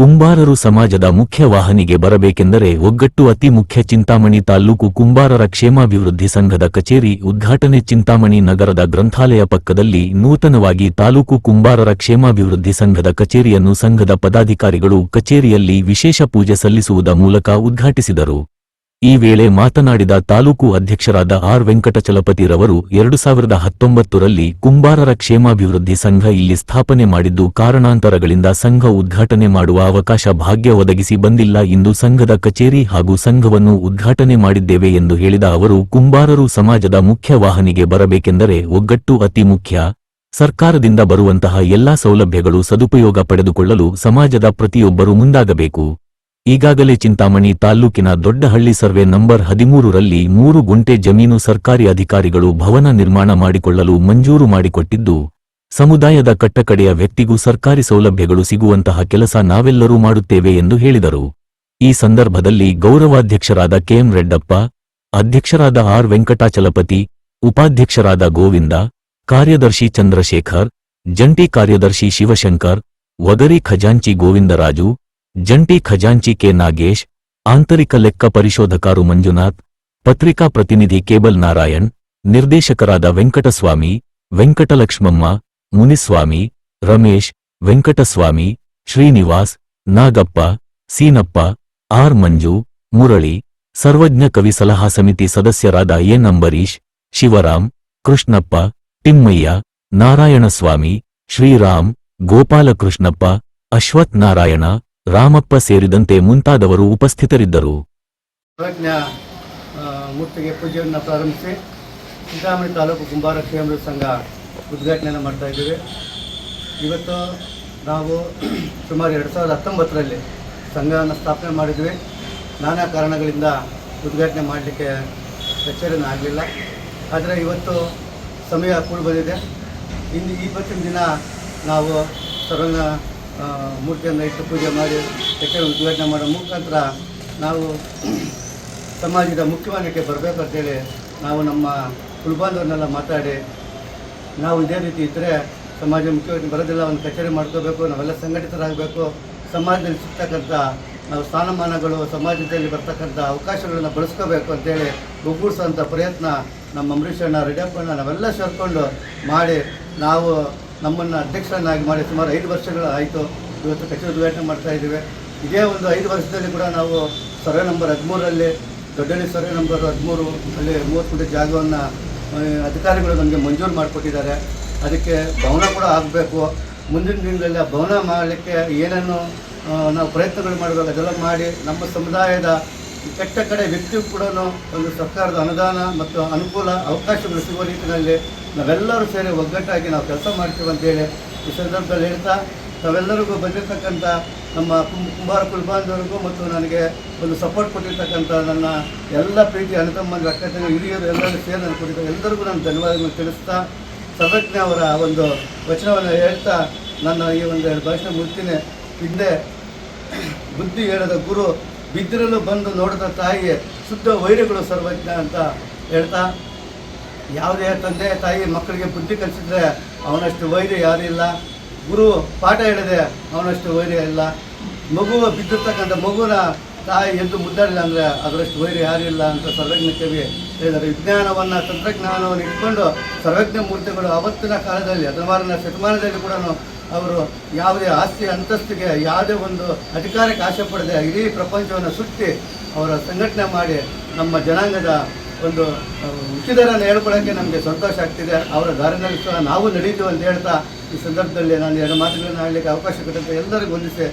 ಕುಂಬಾರರು ಸಮಾಜದ ಮುಖ್ಯ ವಾಹನಿಗೆ ಬರಬೇಕೆಂದರೆ ಒಗ್ಗಟ್ಟು ಅತಿ ಮುಖ್ಯ ಚಿಂತಾಮಣಿ ತಾಲ್ಲೂಕು ಕುಂಬಾರರ ಕ್ಷೇಮಾಭಿವೃದ್ಧಿ ಸಂಘದ ಕಚೇರಿ ಉದ್ಘಾಟನೆ ಚಿಂತಾಮಣಿ ನಗರದ ಗ್ರಂಥಾಲಯ ಪಕ್ಕದಲ್ಲಿ ನೂತನವಾಗಿ ತಾಲೂಕು ಕುಂಬಾರರ ಕ್ಷೇಮಾಭಿವೃದ್ಧಿ ಸಂಘದ ಕಚೇರಿಯನ್ನು ಸಂಘದ ಪದಾಧಿಕಾರಿಗಳು ಕಚೇರಿಯಲ್ಲಿ ವಿಶೇಷ ಪೂಜೆ ಸಲ್ಲಿಸುವುದ ಮೂಲಕ ಉದ್ಘಾಟಿಸಿದರು. ಈ ವೇಳೆ ಮಾತನಾಡಿದ ತಾಲೂಕು ಅಧ್ಯಕ್ಷರಾದ ಆರ್ ವೆಂಕಟಚಲಪತಿರವರು ಎರಡು ಸಾವಿರದ ಹತ್ತೊಂಬತ್ತರಲ್ಲಿ ಕುಂಬಾರರ ಕ್ಷೇಮಾಭಿವೃದ್ಧಿ ಸಂಘ ಇಲ್ಲಿ ಸ್ಥಾಪನೆ ಮಾಡಿದ್ದು ಕಾರಣಾಂತರಗಳಿಂದ ಸಂಘ ಉದ್ಘಾಟನೆ ಮಾಡುವ ಅವಕಾಶ ಭಾಗ್ಯ ಒದಗಿಸಿ ಬಂದಿಲ್ಲ ಇಂದು ಸಂಘದ ಕಚೇರಿ ಹಾಗೂ ಸಂಘವನ್ನು ಉದ್ಘಾಟನೆ ಮಾಡಿದ್ದೇವೆ ಎಂದು ಹೇಳಿದ ಅವರು, ಕುಂಬಾರರು ಸಮಾಜದ ಮುಖ್ಯ ವಾಹನಿಗೆ ಬರಬೇಕೆಂದರೆ ಒಗ್ಗಟ್ಟು ಅತಿ ಮುಖ್ಯ. ಸರ್ಕಾರದಿಂದ ಬರುವಂತಹ ಎಲ್ಲಾ ಸೌಲಭ್ಯಗಳು ಸದುಪಯೋಗ ಪಡೆದುಕೊಳ್ಳಲು ಸಮಾಜದ ಪ್ರತಿಯೊಬ್ಬರೂ ಮುಂದಾಗಬೇಕು. ಈಗಾಗಲೇ ಚಿಂತಾಮಣಿ ತಾಲ್ಲೂಕಿನ ದೊಡ್ಡಹಳ್ಳಿ ಸರ್ವೆ ನಂಬರ್ ಹದಿಮೂರರಲ್ಲಿ ಮೂರು ಗುಂಟೆ ಜಮೀನು ಸರ್ಕಾರಿ ಅಧಿಕಾರಿಗಳು ಭವನ ನಿರ್ಮಾಣ ಮಾಡಿಕೊಳ್ಳಲು ಮಂಜೂರು ಮಾಡಿಕೊಟ್ಟಿದ್ದು, ಸಮುದಾಯದ ಕಟ್ಟಕಡೆಯ ವ್ಯಕ್ತಿಗೂ ಸರ್ಕಾರಿ ಸೌಲಭ್ಯಗಳು ಸಿಗುವಂತಹ ಕೆಲಸ ನಾವೆಲ್ಲರೂ ಮಾಡುತ್ತೇವೆ ಎಂದು ಹೇಳಿದರು. ಈ ಸಂದರ್ಭದಲ್ಲಿ ಗೌರವಾಧ್ಯಕ್ಷರಾದ ಕೆಎಂ ರೆಡ್ಡಪ್ಪ, ಅಧ್ಯಕ್ಷರಾದ ಆರ್ ವೆಂಕಟಾಚಲಪತಿ, ಉಪಾಧ್ಯಕ್ಷರಾದ ಗೋವಿಂದ, ಕಾರ್ಯದರ್ಶಿ ಚಂದ್ರಶೇಖರ್, ಜಂಟಿ ಕಾರ್ಯದರ್ಶಿ ಶಿವಶಂಕರ್ ವಗರಿ ಖಜಾಂಚಿ ಗೋವಿಂದರಾಜು ಜಂಟಿ ಖಜಾಂಚಿ ಕೆ ನಾಗೇಶ್, ಆಂತರಿಕ ಲೆಕ್ಕ ಪರಿಶೋಧಕರು ಮಂಜುನಾಥ್, ಪತ್ರಿಕಾ ಪ್ರತಿನಿಧಿ ಕೇಬಲ್ ನಾರಾಯಣ್, ನಿರ್ದೇಶಕರಾದ ವೆಂಕಟಸ್ವಾಮಿ, ವೆಂಕಟಲಕ್ಷ್ಮಮ್ಮ, ಮುನಿಸ್ವಾಮಿ, ರಮೇಶ್, ವೆಂಕಟಸ್ವಾಮಿ, ಶ್ರೀನಿವಾಸ್, ನಾಗಪ್ಪ, ಸೀನಪ್ಪ, ಆರ್ ಮಂಜು, ಮುರಳಿ, ಸರ್ವಜ್ಞ ಕವಿ ಸಲಹಾ ಸಮಿತಿ ಸದಸ್ಯರಾದ ಎನ್ ಅಂಬರೀಶ್ ಶಿವರಾಮ್, ಕೃಷ್ಣಪ್ಪ, ತಿಮ್ಮಯ್ಯ, ನಾರಾಯಣಸ್ವಾಮಿ, ಶ್ರೀರಾಮ್, ಗೋಪಾಲಕೃಷ್ಣಪ್ಪ ಅಶ್ವಥ್ ನಾರಾಯಣ ರಾಮಪ್ಪ ಸೇರಿದಂತೆ ಮುಂತಾದವರು ಉಪಸ್ಥಿತರಿದ್ದರು. ಮೂರ್ತಿಗೆ ಪೂಜೆಯನ್ನು ಪ್ರಾರಂಭಿಸಿ ಚಿಂತಾಮಣಿ ತಾಲೂಕು ಕುಂಬಾರ ಕ್ಷೇಮ ಸಂಘ ಉದ್ಘಾಟನೆಯನ್ನು ಮಾಡ್ತಾ ಇದ್ದೇವೆ. ಇವತ್ತು ನಾವು ಸುಮಾರು ಎರಡು ಸಾವಿರದ ಹತ್ತೊಂಬತ್ತರಲ್ಲಿ ಸಂಘವನ್ನು ಸ್ಥಾಪನೆ ಮಾಡಿದ್ವಿ. ನಾನಾ ಕಾರಣಗಳಿಂದ ಉದ್ಘಾಟನೆ ಮಾಡಲಿಕ್ಕೆ ಕಚೇರಿನ ಆಗಲಿಲ್ಲ. ಆದರೆ ಇವತ್ತು ಸಮಯ ಕೂಡ ಬಂದಿದೆ. ಇಂದು ಇವತ್ತಿನ ದಿನ ನಾವು ಸರ್ವಜ್ಞ ಆ, ಮೂರ್ತಿಯನ್ನು ಇಟ್ಟು ಪೂಜೆ ಮಾಡಿ ಕಚೇರಿ ಉದ್ಘಾಟನೆ ಮಾಡೋ ಮುಖಾಂತರ ನಾವು ಸಮಾಜದ ಮುಖ್ಯವಾಹಿನಿಗೆ ಬರಬೇಕು ಅಂತೇಳಿ ನಾವು ನಮ್ಮ ಕುಲಬಾಂಧವರನ್ನೆಲ್ಲ ಮಾತಾಡಿ ನಾವು ಇದೇ ರೀತಿ ಇದ್ದರೆ ಸಮಾಜ ಮುಖ್ಯವಾಗಿ ಬರೋದಿಲ್ಲ, ಒಂದು ಕಚೇರಿ ಮಾಡ್ಕೋಬೇಕು, ನಾವೆಲ್ಲ ಸಂಘಟಿತರಾಗಬೇಕು, ಸಮಾಜದಲ್ಲಿ ಸಿಗ್ತಕ್ಕಂಥ ನಾವು ಸ್ಥಾನಮಾನಗಳು, ಸಮಾಜದಲ್ಲಿ ಬರ್ತಕ್ಕಂಥ ಅವಕಾಶಗಳನ್ನು ಬಳಸ್ಕೋಬೇಕು ಅಂತೇಳಿ ಒಗ್ಗೂಡಿಸುವಂಥ ಪ್ರಯತ್ನ ನಮ್ಮ ಅಂಬರೀಷಣ್ಣ ರೆಡ್ಡಪ್ಪಣ್ಣ ನಾವೆಲ್ಲ ಸೇರಿಕೊಂಡು ಮಾಡಿ ನಾವು ನಮ್ಮನ್ನು ಅಧ್ಯಕ್ಷರನ್ನಾಗಿ ಮಾಡಿ ಸುಮಾರು ಐದು ವರ್ಷಗಳು ಆಯಿತು. ಇವತ್ತು ಕಚೇರಿ ಉದ್ಘಾಟನೆ ಮಾಡ್ತಾ ಇದ್ದೀವಿ. ಇದೇ ಒಂದು ಐದು ವರ್ಷದಲ್ಲಿ ಕೂಡ ನಾವು ಸರ್ವೆ ನಂಬರ್ ಹದಿಮೂರರಲ್ಲಿ, ದೊಡ್ಡಳ್ಳಿ ಸರ್ವೆ ನಂಬರ್ ಹದಿಮೂರು, ಅಲ್ಲಿ ಮೂವತ್ತು ಕೋಟಿ ಜಾಗವನ್ನು ಅಧಿಕಾರಿಗಳು ನಮಗೆ ಮಂಜೂರು ಮಾಡಿಕೊಟ್ಟಿದ್ದಾರೆ. ಅದಕ್ಕೆ ಭವನ ಕೂಡ ಆಗಬೇಕು. ಮುಂದಿನ ದಿನದಲ್ಲಿ ಭವನ ಮಾಡಲಿಕ್ಕೆ ಏನೇನು ನಾವು ಪ್ರಯತ್ನಗಳು ಮಾಡಬೇಕು, ಅದೆಲ್ಲ ಮಾಡಿ ನಮ್ಮ ಸಮುದಾಯದ ಕೆಟ್ಟ ಕಡೆ ವ್ಯಕ್ತಿಗೂ ಕೂಡ ಒಂದು ಸರ್ಕಾರದ ಅನುದಾನ ಮತ್ತು ಅನುಕೂಲ ಅವಕಾಶಗಳು ಸಿಗುವ ರೀತಿಯಲ್ಲಿ ನಾವೆಲ್ಲರೂ ಸೇರಿ ಒಗ್ಗಟ್ಟಾಗಿ ನಾವು ಕೆಲಸ ಮಾಡ್ತೀವಿ ಅಂತೇಳಿ ಈ ಸಂದರ್ಭದಲ್ಲಿ ಹೇಳ್ತಾ, ತಾವೆಲ್ಲರಿಗೂ ಬಂದಿರತಕ್ಕಂಥ ನಮ್ಮ ಕುಂಬಾರ ಕುಲಬಾಂಧವರಿಗೂ ಮತ್ತು ನನಗೆ ಒಂದು ಸಪೋರ್ಟ್ ಕೊಟ್ಟಿರ್ತಕ್ಕಂಥ ನನ್ನ ಎಲ್ಲ ಪ್ರೀತಿ ಅನುತಮ್ಮನ ಅಕ್ಕ ತಂಗ, ಹಿರಿಯರು ಎಲ್ಲರೂ ಸೇರಿ ನಾನು ಕೊಟ್ಟಿದ್ದ ಎಲ್ಲರಿಗೂ ನಾನು ಧನ್ಯವಾದಗಳನ್ನು ತಿಳಿಸ್ತಾ ಸರ್ವಜ್ಞ ಅವರ ಒಂದು ವಚನವನ್ನು ಹೇಳ್ತಾ ನನ್ನ ಈ ಒಂದು ಎರಡು ಭಾಷಣ ಮುಗಿತೀನಿ ಹಿಂದೆ ಬುದ್ಧಿ ಹೇಳದ ಗುರು ಬಿದ್ದಿರಲು ಬಂದು ನೋಡಿದ ತಾಯಿಗೆ ಶುದ್ಧ ವೈರ್ಯಗಳು ಸರ್ವಜ್ಞ ಅಂತ ಹೇಳ್ತಾ ಯಾವುದೇ ತಂದೆ ತಾಯಿ ಮಕ್ಕಳಿಗೆ ಬುದ್ಧಿ ಕಲಿಸಿದ್ರೆ ಅವನಷ್ಟು ವೈರ್ಯ ಇಲ್ಲ. ಗುರು ಪಾಠ ಹೇಳಿದೆ ಅವನಷ್ಟು ವೈರ್ಯ ಇಲ್ಲ. ಮಗು ಬಿದ್ದಿರ್ತಕ್ಕಂಥ ಮಗುನ ತಾಯಿ ಎದ್ದು ಮುದ್ದಾಡಿಲ್ಲ ಅಂದರೆ ಅದರಷ್ಟು ವೈರ್ಯ ಇಲ್ಲ ಅಂತ ಸರ್ವಜ್ಞ ಕವಿ ಹೇಳಿದ್ದಾರೆ. ವಿಜ್ಞಾನವನ್ನು, ತಂತ್ರಜ್ಞಾನವನ್ನು ಇಟ್ಕೊಂಡು ಸರ್ವಜ್ಞ ಮೂರ್ತಿಗಳು ಅವತ್ತಿನ ಕಾಲದಲ್ಲಿ ಹದಿನಾರನ ಶತಮಾನದಲ್ಲಿ ಕೂಡ ಅವರು ಯಾವುದೇ ಆಸ್ತಿ ಅಂತಸ್ತಿಗೆ ಯಾವುದೇ ಒಂದು ಅಧಿಕಾರಕ್ಕೆ ಆಸೆ ಪಡೆದೇ ಇಡೀ ಪ್ರಪಂಚವನ್ನು ಸುತ್ತಿ ಅವರ ಸಂಘಟನೆ ಮಾಡಿ ನಮ್ಮ ಜನಾಂಗದ ಒಂದು ಹುಟ್ಟಿದರನ್ನು ಹೇಳ್ಕೊಳ್ಳೋಕ್ಕೆ ನಮಗೆ ಸಂತೋಷ ಆಗ್ತಿದೆ. ಅವರ ದಾರಿನಲ್ಲಿ ಸಹ ನಾವು ನಡೀತೀವಿ ಅಂತ ಹೇಳ್ತಾ ಈ ಸಂದರ್ಭದಲ್ಲಿ ನಾನು ಎರಡು ಮಾತುಗಳನ್ನು ಆಡಲಿಕ್ಕೆ ಅವಕಾಶ ಕೊಟ್ಟಂತೆ ಎಲ್ಲರಿಗೂ ವಂದಿಸಿ.